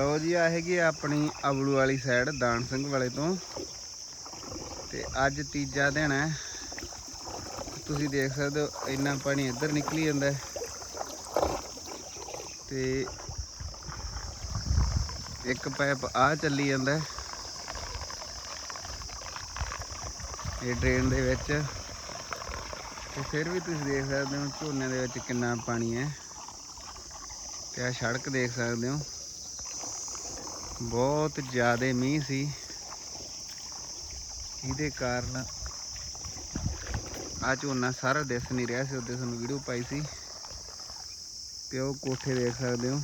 ਲਓ ਜੀ, ਆ ਹੈਗੀ ਆਪਣੀ ਅਬਲੂ ਵਾਲੀ ਸਾਈਡ ਦਾਨ ਸਿੰਘ ਵਾਲੇ ਤੋਂ। ਤੇ ਅੱਜ ਤੀਜਾ ਦਿਨ ਹੈ। ਤੁਸੀਂ ਦੇਖ ਸਕਦੇ ਹੋ, ਇੰਨਾ ਪਾਣੀ ਇੱਧਰ ਨਿਕਲੀ ਜਾਂਦਾ ਹੈ। ਤੇ ਇੱਕ ਪਾਈਪ ਆ ਚੱਲੀ ਜਾਂਦਾ ਇਹ ਡਰੇਨ ਦੇ ਵਿੱਚ। ਤੇ ਫਿਰ ਵੀ ਤੁਸੀਂ ਦੇਖ ਸਕਦੇ ਹੋ, ਝੋਨੇ ਦੇ ਵਿੱਚ ਕਿੰਨਾ ਪਾਣੀ ਹੈ। ਤੇ ਆ ਸੜਕ ਦੇਖ ਸਕਦੇ ਹੋ। ਬਹੁਤ ਜ਼ਿਆਦਾ ਮੀਂਹ ਸੀ। ਇਹਦੇ ਕਾਰਨ ਆ ਝੋਨਾ ਸਾਰਾ ਦਿਸ ਨਹੀਂ ਰਿਹਾ ਸੀ, ਉਹਦੇ ਤੁਹਾਨੂੰ ਵੀਡੀਓ ਪਾਈ ਸੀ। ਤੇ ਉਹ ਕੋਠੇ ਦੇਖ ਸਕਦੇ ਹੋ।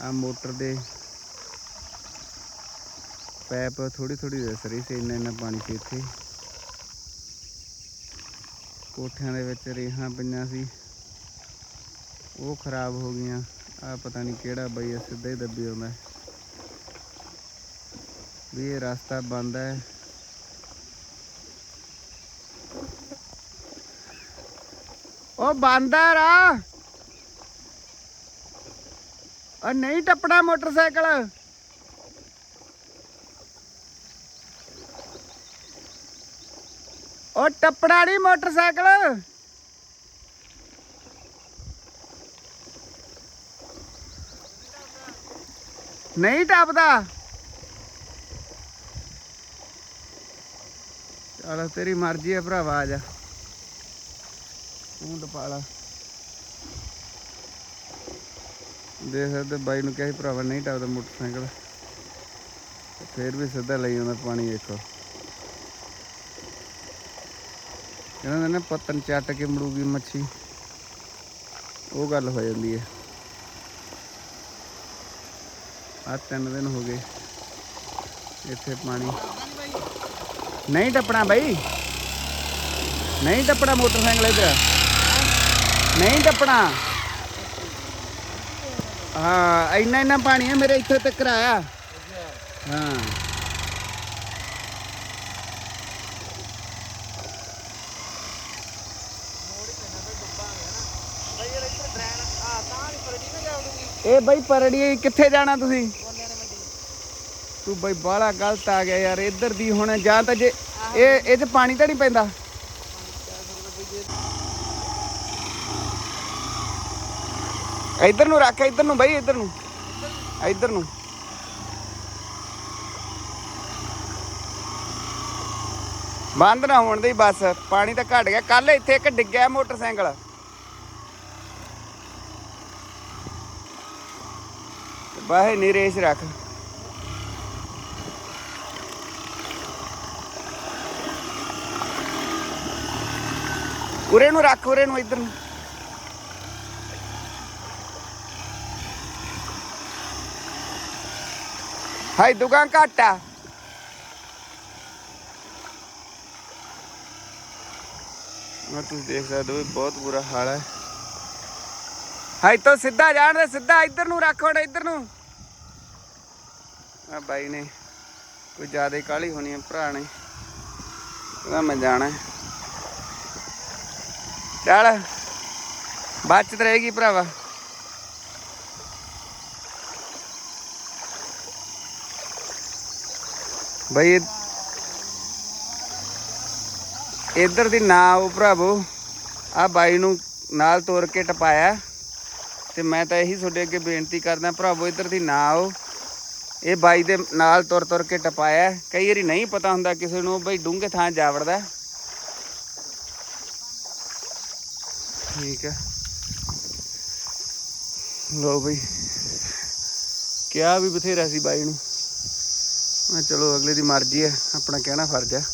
ਆ ਮੋਟਰ ਦੇ ਪੈਪ ਥੋੜੀ ਥੋੜੀ ਦਿਸ ਰਹੀ ਸੀ ਇੰਨਾ ਇੰਨਾ ਪਾਣੀ ਸੀ ਇੱਥੇ। ਕੋਠਿਆਂ ਦੇ ਵਿੱਚ ਰੇਹਾਂ ਪਈਆਂ ਸੀ। ਉਹ ਖਰਾਬ ਹੋ ਗਈਆਂ। ਆ ਪਤਾ ਨਹੀਂ ਕਿਹੜਾ ਬਈ ਸਿੱਧਾ ਹੀ ਦੱਬੀ ਆਉਂਦਾ ਵੀ ਇਹ ਰਸਤਾ ਬੰਦ ਹੈ। ਉਹ ਬੰਦ ਹੈ ਰਾ ਉਹ ਨਹੀਂ ਟੱਪਣਾ ਮੋਟਰਸਾਈਕਲ। ਉਹ ਟੱਪਣਾ ਨਹੀਂ ਮੋਟਰਸਾਈਕਲ। ਨਹੀਂ ਟੱਪਦਾ। ਚਲ ਤੇਰੀ ਮਰਜ਼ੀ ਹੈ ਭਰਾਵਾ, ਆ ਜਾ। ਤੂੰ ਟਪਾ ਦੇਖ ਸਕਦੇ ਬਾਈ ਨੂੰ ਕਿਹਾ ਸੀ ਭਰਾਵਾ, ਨਹੀਂ ਟਪਦਾ ਮੋਟਰਸਾਈਕਲ। ਤੇ ਫੇਰ ਵੀ ਸਿੱਧਾ ਲਈ ਆਉਂਦਾ ਪਾਣੀ, ਵੇਖੋ। ਕਹਿੰਦਾ ਨਾ ਪਤਨ ਚੱਟ ਕੇ ਮੜੂਗੀ ਮੱਛੀ। ਉਹ ਗੱਲ ਹੋ ਜਾਂਦੀ ਹੈ। ਆ ਤਿੰਨ ਦਿਨ ਹੋ ਗਏ ਇੱਥੇ ਪਾਣੀ। ਨਹੀਂ ਟੱਪਣਾ ਬਾਈ। ਨਹੀਂ ਟੱਪਣਾ ਮੋਟਰਸਾਈਕਲ ਇੱਧਰ। ਨਹੀਂ ਟੱਪਣਾ। ਹਾਂ, ਇੰਨਾ ਇੰਨਾ ਪਾਣੀ ਹੈ ਮੇਰੇ ਇੱਥੇ ਤੱਕ ਆਇਆ। ਹਾਂ। ਇਹ ਬਈ ਪਰੜੀ ਕਿੱਥੇ ਜਾਣਾ ਤੁਸੀਂ? ਤੂੰ ਬਈ ਬਾਹਲਾ ਗਲਤ ਆ ਗਿਆ ਯਾਰ, ਇੱਧਰ ਦੀ ਹੁਣ ਜਾਂ ਤਾਂ ਜੇ ਇਹ ਇਹ ਚ ਪਾਣੀ ਤਾਂ ਨਹੀਂ ਪੈਂਦਾ। ਇੱਧਰ ਨੂੰ ਰੱਖ, ਇੱਧਰ ਨੂੰ ਬਈ, ਇੱਧਰ ਨੂੰ। ਇੱਧਰ ਨੂੰ। ਬੰਦ ਨਾ ਹੋਣ ਦੇ ਬਸ, ਪਾਣੀ ਤਾਂ ਘਟ ਗਿਆ। ਕੱਲ ਇੱਥੇ ਇੱਕ ਡਿੱਗਿਆ ਮੋਟਰਸਾਈਕਲ। ਬਾਹੇ ਨਿਰੇਸ਼ ਰੱਖ। ਉਰੇ ਨੂੰ ਰੱਖ ਉਰੇ ਨੂੰ ਇੱਧਰ ਨੂੰ। ਹਾਈ ਦੁਕਾਨ ਘੱਟ ਮੈਂ ਤੁਸੀਂ ਦੇਖ ਸਕਦੇ ਹੋ ਬਹੁਤ ਬੁਰਾ ਹਾਲ ਹੈ। ਹਾਈ ਤੋਂ ਸਿੱਧਾ ਜਾਣ ਦੇ ਸਿੱਧਾ ਇੱਧਰ ਨੂੰ ਰੱਖ ਹੁਣ ਇੱਧਰ ਨੂੰ। ਆ ਬਾਈ ਨੇ ਕੋਈ ਜ਼ਿਆਦਾ ਕਾਲੀ ਹੋਣੀ ਹੈ ਭਰਾ ਨੇ। ਕਹਿੰਦਾ ਮੈਂ ਜਾਣਾ ਹੈ। ਚੱਲ ਬਚਤ ਰਹੇਗੀ ਭਰਾਵਾ। ਬਈ ਇੱਧਰ ਦੀ ਨਾ ਆਓ ਭਰਾਵੋ। ਆ ਬਾਈ ਨੂੰ ਨਾਲ ਤੋਰ ਕੇ ਟਪਾਇਆ। ਤੇ ਮੈਂ ਤਾਂ ਇਹੀ ਤੁਹਾਡੇ ਅੱਗੇ ਬੇਨਤੀ ਕਰਦਾ ਭਰਾਵੋ, ਇੱਧਰ ਦੀ ਨਾ ਆਓ। ਇਹ ਬਾਈ ਦੇ ਨਾਲ ਤੁਰ ਤੁਰ ਕੇ ਟਪਾਇਆ। ਕਈ ਵਾਰੀ ਨਹੀਂ ਪਤਾ ਹੁੰਦਾ ਕਿਸੇ ਨੂੰ, ਬਈ ਡੂੰਘੇ ਥਾਂ ਜਾਵੜਦਾ। ਠੀਕ ਹੈ। ਲੋ ਬਈ। ਕਿਹਾ ਵੀ ਬਥੇਰਾ ਸੀ ਬਾਈ ਨੂੰ। ਮੈਂ ਚਲੋ ਅਗਲੇ ਦੀ ਮਰਜ਼ੀ ਹੈ, ਆਪਣਾ ਕਹਿਣਾ ਫਰਜ਼ ਹੈ।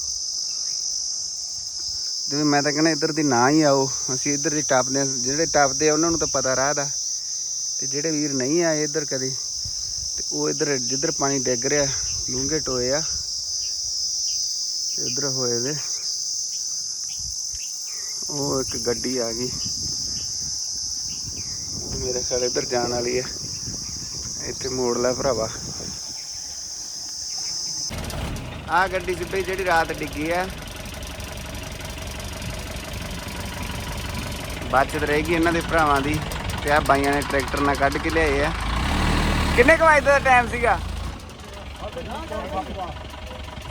ਜਿਵੇਂ ਮੈਂ ਤਾਂ ਕਹਿੰਦਾ ਇੱਧਰ ਦੀ ਨਾ ਹੀ ਆਓ। ਅਸੀਂ ਇੱਧਰ ਦੀ ਟੱਪਦੇ ਹਾਂ, ਜਿਹੜੇ ਟੱਪਦੇ ਆ ਉਹਨਾਂ ਨੂੰ ਤਾਂ ਪਤਾ ਰਾਹ ਦਾ। ਤੇ ਜਿਹੜੇ ਵੀਰ ਨਹੀਂ ਆਏ ਇੱਧਰ ਕਦੇ, ਤੇ ਉਹ ਇੱਧਰ, ਜਿੱਧਰ ਪਾਣੀ ਡਿੱਗ ਰਿਹਾ ਡੂੰਘੇ ਟੋਏ ਆ। ਤੇ ਇੱਧਰ ਹੋਏ ਦੇ ਉਹ ਇੱਕ ਗੱਡੀ ਆ ਗਈ। ਮੇਰੇ ਖਿਆਲ ਇੱਧਰ ਜਾਣ ਵਾਲੀ ਹੈ ਇੱਥੇ ਮੋੜ ਲੈ ਭਰਾਵਾ। ਆ ਗੱਡੀ ਚ ਜਿਹੜੀ ਰਾਤ ਡਿੱਗੀ ਆ। ਬਚਤ ਰਹੇਗੀ ਇਹਨਾਂ ਦੇ ਭਰਾਵਾਂ ਦੀ ਤੇ ਆ ਬਾਈਆਂ ਨੇ ਟਰੈਕਟਰ ਨਾਲ ਕੱਢ ਕੇ ਲਿਆਏ ਆ। ਕਿੰਨੇ ਕੁ ਦਾ ਟਾਈਮ ਸੀਗਾ?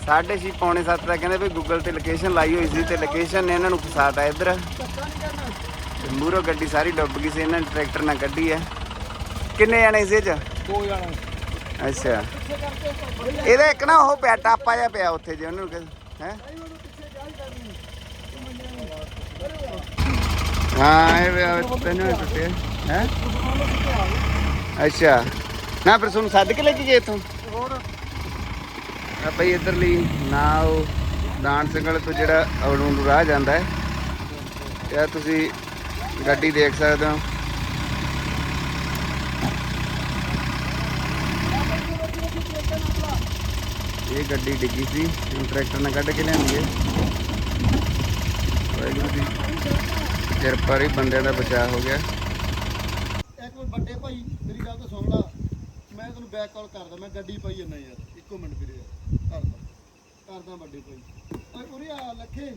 ਸਾਢੇ ਛੇ ਪੌਣੇ 7 ਦਾ ਕਹਿੰਦੇ ਵੀ ਗੂਗਲ ਤੇ ਲੋਕੇਸ਼ਨ ਲਾਈ ਹੋਈ ਸੀ ਤੇ ਲੋਕੇਸ਼ਨ ਨੇ ਇਹਨਾਂ ਨੂੰ ਫਸਾਤਾ ਇੱਧਰ। ਤੇ ਮੂਰੋ ਗੱਡੀ ਸਾਰੀ ਡੁੱਬ ਗਈ ਸੀ ਇਹਨਾਂ ਨੇ ਟਰੈਕਟਰ ਨਾਲ ਕੱਢੀ ਹੈ ਕਿੰਨੇ ਜਾਣੇ ਸੀ ਇਹ ਚ? ਦੋ ਜਾਣੇ। ਅੱਛਾ। ਇਹਦਾ ਇੱਕ ਨਾ ਉਹ ਪਿਆ ਟਾਪਾ ਜਿਹਾ ਪਿਆ ਉੱਥੇ ਜੇ ਉਹਨੂੰ ਹੈ? ਹਾਂ ਇਹ ਵੀ ਤੈਨੂੰ ਟੁੱਟੇ ਹੈ? ਅੱਛਾ। ਨਾ ਫਿਰ ਤੁਹਾਨੂੰ ਸੱਦ ਕੇ ਲੈ ਕੇ ਗਏ ਇੱਥੋਂ? ਹੋਰ। ਆ ਭਈ ਇਧਰਲੀ ਨਾਓ ਦਾਨ ਸਿੰਘਲ ਤੋਂ ਜਿਹੜਾ ਅਵਲੂ ਨੂੰ ਰਾਹ ਜਾਂਦਾ ਹੈ। ਇਹ ਤੁਸੀਂ ਗੱਡੀ ਦੇਖ ਸਕਦੇ ਹੋ। ਇਹ ਗੱਡੀ ਡਿੱਗੀ ਸੀ ਟਰੈਕਟਰ ਨਾਲ ਕੱਢ ਕੇ ਲਿਆਂਦੀ ਹੈ। ਵਾਹਿਗੁਰੂ ਦੀ ਕਿਰਪਾ ਰਹੀ, ਬੰਦਿਆਂ ਦਾ ਬਚਾਅ ਹੋ ਗਿਆ। ਇੱਕ ਮਿੰਟ ਵੱਡੇ ਭਾਈ, ਮੇਰੀ ਗੱਲ ਤਾਂ ਸੁਣ ਲਾ। ਮੈਂ ਤੈਨੂੰ ਬੈਕ ਕਾਲ ਕਰਦਾ, ਮੈਂ ਗੱਡੀ ਪਾਈ ਜੰਨਾ ਯਾਰ, ਇੱਕੋ ਮਿੰਟ ਵੀਰੇ। ਕਰਦਾ ਕਰਦਾ ਵੱਡੇ ਭਾਈ। ਓਏ ਉਰੇ ਆ ਲੱਖੇ।